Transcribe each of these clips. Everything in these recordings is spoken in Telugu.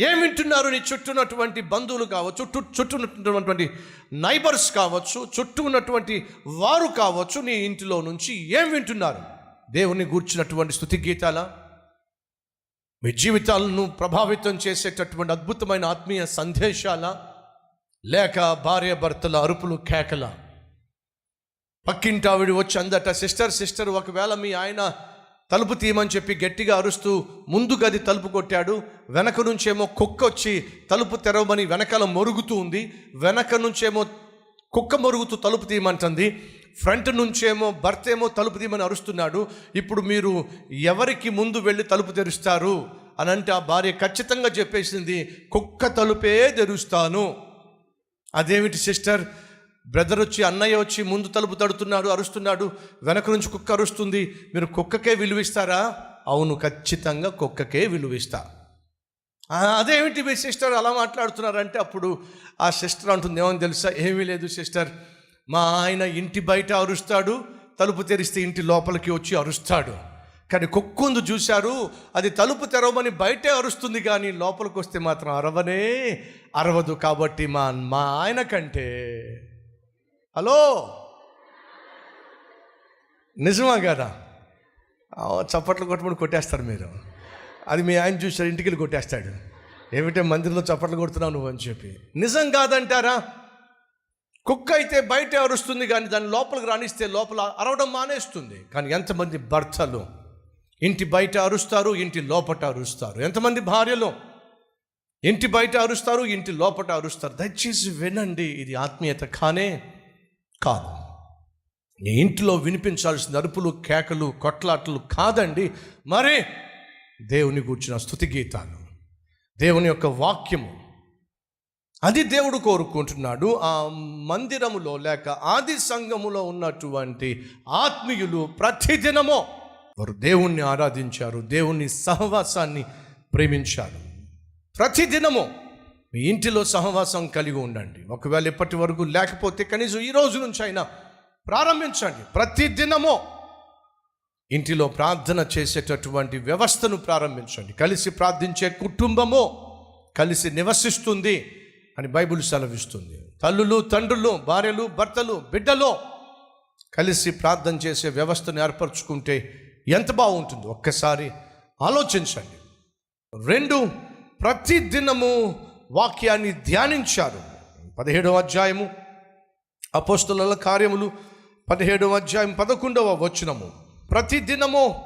ఏం వింటున్నారు? నీ చుట్టూ ఉన్నటువంటి బంధువులు కావచ్చు చుట్టూ చుట్టూ ఉన్నటువంటి నైబర్స్ కావచ్చు చుట్టూ ఉన్నటువంటి వారు కావచ్చు నీ ఇంటిలో నుంచి ఏం వింటున్నారు? దేవుని గూర్చినటువంటి స్థుతి గీతాల మీ జీవితాలను ప్రభావితం చేసేటటువంటి అద్భుతమైన ఆత్మీయ సందేశాల లేక భార్య భర్తల అరుపులు కేకల. పక్కింటావిడి వచ్చి అందట సిస్టర్ సిస్టర్ ఒకవేళ మీ ఆయన తలుపు తీయమని చెప్పి గట్టిగా అరుస్తూ ముందు గది తలుపు కొట్టాడు. వెనక నుంచేమో కుక్క వచ్చి తలుపు తెరవమని వెనకాల మొరుగుతూ ఉంది. వెనక నుంచేమో కుక్క మొరుగుతూ తలుపు తీయమంటుంది. ఫ్రంట్ నుంచేమో భర్త ఏమో తలుపు తీయమని అరుస్తున్నాడు. ఇప్పుడు మీరు ఎవరికి ముందు వెళ్ళి తలుపు తెరుస్తారు? అని అంటే ఆ భార్య ఖచ్చితంగా చెప్పేసింది కుక్క తలుపే తెరుస్తాను. అదేమిటి సిస్టర్? బ్రదర్ వచ్చి అన్నయ్య వచ్చి ముందు తలుపు తడుతున్నాడు అరుస్తున్నాడు వెనక నుంచి కుక్క అరుస్తుంది. మీరు కుక్కకే విలువిస్తారా? అవును ఖచ్చితంగా కుక్కకే విలువిస్తా. అదేమిటి మీ సిస్టర్ అలా మాట్లాడుతున్నారంటే అప్పుడు ఆ సిస్టర్ అంటుంది ఏమని తెలుసా? ఏమీ లేదు సిస్టర్. మా ఆయన ఇంటి బయట అరుస్తాడు తలుపు తెరిస్తే ఇంటి లోపలికి వచ్చి అరుస్తాడు. కానీ కుక్కుందు చూశారు అది తలుపు తెరవమని బయటే అరుస్తుంది కానీ లోపలికి వస్తే మాత్రం అరవనే అరవదు కాబట్టి మా మా ఆయన కంటే హలో? నిజమా కదా? చప్పట్లు కొట్టమని కొట్టేస్తారు మీరు. అది మీ ఆయన చూసారు ఇంటికి వెళ్ళి కొట్టేస్తాడు. ఏమిటో మందిరంలో చప్పట్లు కొడుతున్నావు నువ్వు అని చెప్పి. నిజం కాదంటారా? కుక్క అయితే బయట అరుస్తుంది కానీ దాని లోపలికి రాణిస్తే లోపల అరవడం మానేస్తుంది. కానీ ఎంతమంది భర్తలు ఇంటి బయట అరుస్తారు ఇంటి లోపట అరుస్తారు. ఎంతమంది భార్యలు ఇంటి బయట అరుస్తారు ఇంటి లోపట అరుస్తారు. దయచేసి వినండి ఇది ఆత్మీయత. కానే కాదు. నీ ఇంట్లో వినిపించాల్సిన అరుపులు కేకలు కొట్లాటలు కాదండి. మరి దేవుని కూర్చున్న స్థుతి గీతాలు దేవుని యొక్క వాక్యము. అది దేవుడు కోరుకుంటున్నాడు. ఆ మందిరములో లేక ఆది సంఘములో ఉన్నటువంటి ఆత్మీయులు ప్రతిదినమో వారు దేవుణ్ణి ఆరాధించారు దేవుని సహవాసాన్ని ప్రేమించారు. ప్రతిదినము మీ ఇంటిలో సహవాసం కలిగి ఉండండి. ఒకవేళ ఇప్పటి వరకు లేకపోతే కనీసం ఈ రోజు నుంచి అయినా ప్రారంభించండి. ప్రతిదినమో ఇంటిలో ప్రార్థన చేసేటటువంటి వ్యవస్థను ప్రారంభించండి. కలిసి ప్రార్థించే కుటుంబము కలిసి నివసిస్తుంది అని బైబిల్ సెలవిస్తుంది. తల్లులు తండ్రులు భార్యలు భర్తలు బిడ్డలు కలిసి ప్రార్థన చేసే వ్యవస్థను ఏర్పరచుకుంటే ఎంత బాగుంటుంది? ఒక్కసారి ఆలోచించండి. రెండు ప్రతి దినము వాక్యాన్ని ధ్యానించారు. పదిహేడవ అధ్యాయము అపోస్తుల కార్యములు పదిహేడవ అధ్యాయం పదకొండవ వచనము. ప్రతి దినము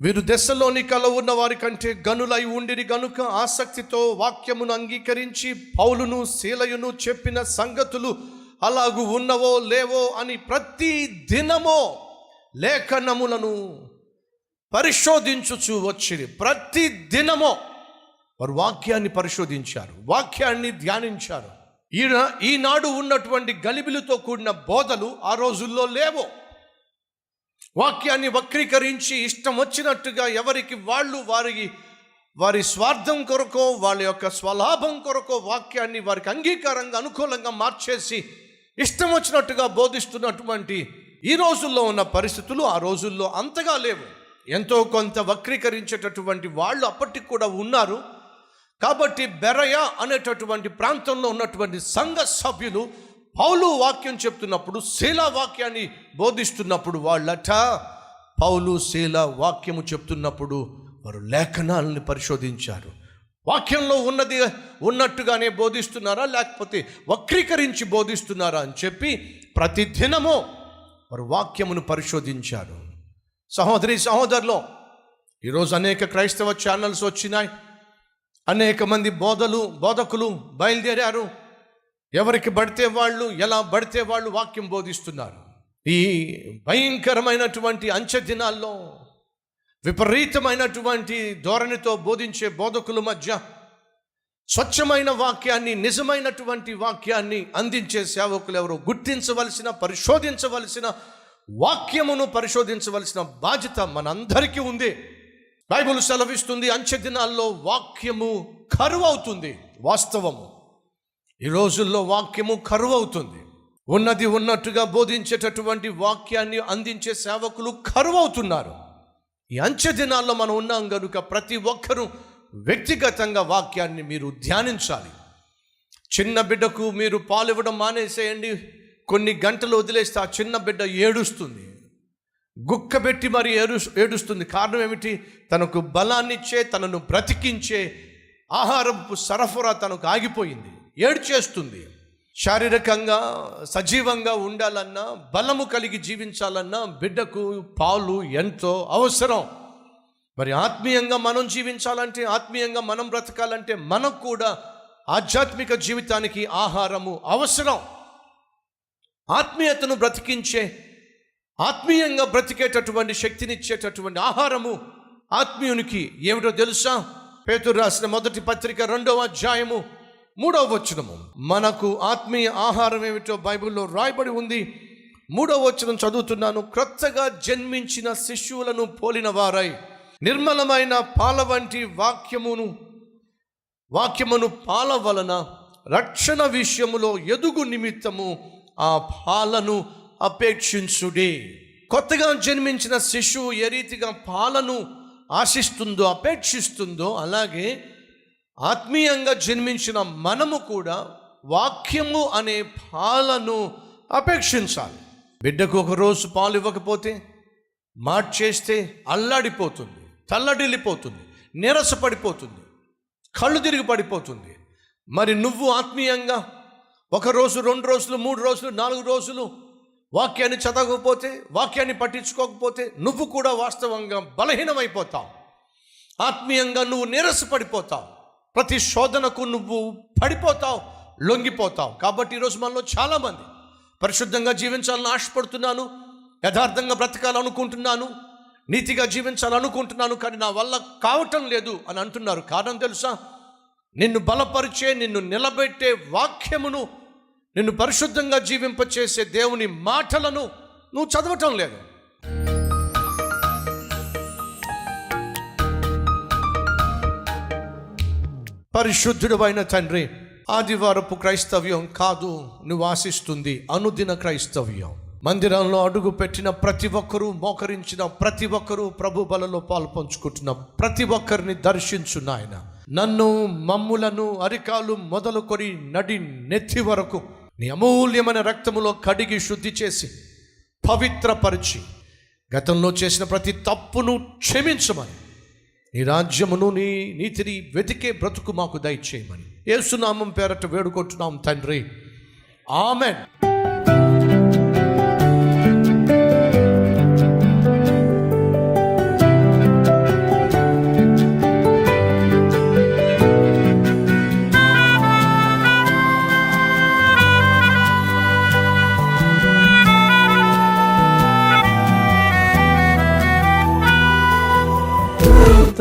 వీరు దశలోని కల ఉన్న వారి కంటే గనులై ఉండిరి గనుక ఆసక్తితో వాక్యమును అంగీకరించి పౌలును శీలయును చెప్పిన సంగతులు అలాగు ఉన్నవో లేవో అని ప్రతి దినమో లేఖనములను పరిశోధించుచు వచ్చిరి. ప్రతి దినమో వారు వాక్యాన్ని పరిశోధించారు వాక్యాన్ని ధ్యానించారు. ఈయన ఈనాడు ఉన్నటువంటి గలిబిలితో కూడిన బోధలు ఆ రోజుల్లో లేవు. వాక్యాన్ని వక్రీకరించి ఇష్టం వచ్చినట్టుగా ఎవరికి వాళ్ళు వారి వారి స్వార్థం కొరకో వాళ్ళ యొక్క స్వలాభం కొరకో వాక్యాన్ని వారికి అంగీకారంగా అనుకూలంగా మార్చేసి ఇష్టం వచ్చినట్టుగా బోధిస్తున్నటువంటి ఈ రోజుల్లో ఉన్న పరిస్థితులు ఆ రోజుల్లో అంతగా లేవు. ఎంతో కొంత వక్రీకరించేటటువంటి వాళ్ళు అప్పటికి కూడా ఉన్నారు. కాబట్టి బెరయ అనేటటువంటి ప్రాంతంలో ఉన్నటువంటి సంఘ సభ్యులు పౌలు వాక్యం చెప్తున్నప్పుడు శీల వాక్యాన్ని బోధిస్తున్నప్పుడు వాళ్ళట పౌలు శీల వాక్యము చెప్తున్నప్పుడు వారు లేఖనాలని పరిశోధించారు. వాక్యంలో ఉన్నది ఉన్నట్టుగానే బోధిస్తున్నారా లేకపోతే వక్రీకరించి బోధిస్తున్నారా అని చెప్పి ప్రతి దినము వారు వాక్యమును పరిశోధించారు. సహోదరి సహోదరులు ఈరోజు అనేక క్రైస్తవ ఛానల్స్ వచ్చినాయి. అనేక మంది బోధలు బోధకులు బయలుదేరారు. ఎవరికి పడితే వాళ్ళు ఎలా పడితే వాళ్ళు వాక్యం బోధిస్తున్నారు. ఈ భయంకరమైనటువంటి అంచె దినాల్లో విపరీతమైనటువంటి ధోరణితో బోధించే బోధకుల మధ్య స్వచ్ఛమైన వాక్యాన్ని నిజమైనటువంటి వాక్యాన్ని అందించే సేవకులు ఎవరు? గుర్తించవలసిన పరిశోధించవలసిన వాక్యమును పరిశోధించవలసిన బాధ్యత మనందరికీ ఉంది. బైబుల్ సెలవిస్తుంది అంచె దినాల్లో వాక్యము కరువు అవుతుంది వాస్తవము. ఈ రోజుల్లో వాక్యము కరువు అవుతుంది ఉన్నది ఉన్నట్టుగా బోధించేటటువంటి వాక్యాన్ని అందించే సేవకులు కరువు అవుతున్నారు ఈ అంచె దినాల్లో మనం ఉన్నాం కనుక ప్రతి ఒక్కరూ వ్యక్తిగతంగా వాక్యాన్ని మీరు ధ్యానించాలి. చిన్న బిడ్డకు మీరు పాలు ఇవ్వడం మానేసేయండి కొన్ని గంటలు వదిలేస్తే ఆ చిన్న బిడ్డ ఏడుస్తుంది. గుక్కబెట్టి మరి ఏడు ఏడుస్తుంది. కారణం ఏమిటి? తనకు బలాన్నిచ్చే తనను బ్రతికించే ఆహారపు సరఫరా తనకు ఆగిపోయింది. ఏడ్చేస్తుంది. శారీరకంగా సజీవంగా ఉండాలన్నా బలము కలిగి జీవించాలన్నా బిడ్డకు పాలు ఎంతో అవసరం. మరి ఆత్మీయంగా మనం జీవించాలంటే ఆత్మీయంగా మనం బ్రతకాలంటే మనకు కూడా ఆధ్యాత్మిక జీవితానికి ఆహారము అవసరం. ఆత్మీయతను బ్రతికించే ఆత్మీయంగా బ్రతికేటటువంటి శక్తినిచ్చేటటువంటి ఆహారము ఆత్మీయునికి ఏమిటో తెలుసా? పేతురు రాసిన మొదటి పత్రిక రెండవ అధ్యాయము మూడవ వచనము. మనకు ఆత్మీయ ఆహారం ఏమిటో బైబిల్లో రాయబడి ఉంది. మూడవ వచనం చదువుతున్నాను. క్రొత్తగా జన్మించిన శిష్యులను పోలిన వారై నిర్మలమైన పాల వంటి వాక్యమును వాక్యమును పాల వలన రక్షణ విషయములో ఎదుగు నిమిత్తము ఆ పాలను అపేక్షించుడి. కొత్తగా జన్మించిన శిశువు ఏ రీతిగా పాలను ఆశిస్తుందో అపేక్షిస్తుందో అలాగే ఆత్మీయంగా జన్మించిన మనము కూడా వాక్యము అనే పాలను అపేక్షించాలి. బిడ్డకు ఒక రోజు పాలు ఇవ్వకపోతే మార్చేస్తే అల్లాడిపోతుంది తల్లడిల్లిపోతుంది నీరసపడిపోతుంది కళ్ళు తిరిగి పడిపోతుంది మరి నువ్వు ఆత్మీయంగా ఒక రోజు రెండు రోజులు మూడు రోజులు నాలుగు రోజులు వాక్యాన్ని చదవకపోతే వాక్యాన్ని పట్టించుకోకపోతే నువ్వు కూడా వాస్తవంగా బలహీనమైపోతావు. ఆత్మీయంగా నువ్వు నీరసపడిపోతావు. ప్రతి శోధనకు నువ్వు పడిపోతావు లొంగిపోతావు. కాబట్టి ఈరోజు మనలో చాలామంది పరిశుద్ధంగా జీవించాలని ఆశపడుతున్నాను యథార్థంగా బ్రతకాలనుకుంటున్నాను నీతిగా జీవించాలనుకుంటున్నాను కానీ నా వల్ల కావటం లేదు అని అంటున్నారు. కారణం తెలుసా? నిన్ను బలపరిచే నిన్ను నిలబెట్టే వాక్యమును నిన్ను పరిశుద్ధంగా జీవింపచేసే దేవుని మాటలను నువ్వు చదవటం లేదు. పరిశుద్ధుడు అయిన తండ్రి ఆదివారపు క్రైస్తవ్యం కాదు నువ్వు ఆశిస్తుంది అనుదిన క్రైస్తవ్యం. మందిరంలో అడుగు పెట్టిన ప్రతి ఒక్కరూ మోకరించిన ప్రతి ఒక్కరూ ప్రభు బలలో పాలు పంచుకుంటున్న ప్రతి ఒక్కరిని దర్శించు నాయన. నన్ను మమ్ములను అరికాలు మొదలుకొని నడి నెత్తి వరకు నీ అమూల్యమైన రక్తములో కడిగి శుద్ధి చేసి పవిత్రపరిచి గతంలో చేసిన ప్రతి తప్పును క్షమించమని నీ రాజ్యమును నీ నీతిని వెతికే బ్రతుకు మాకు దయచేయమని. ఏసునామం పేరట వేడుకుంటున్నాం తండ్రి. ఆమెన్.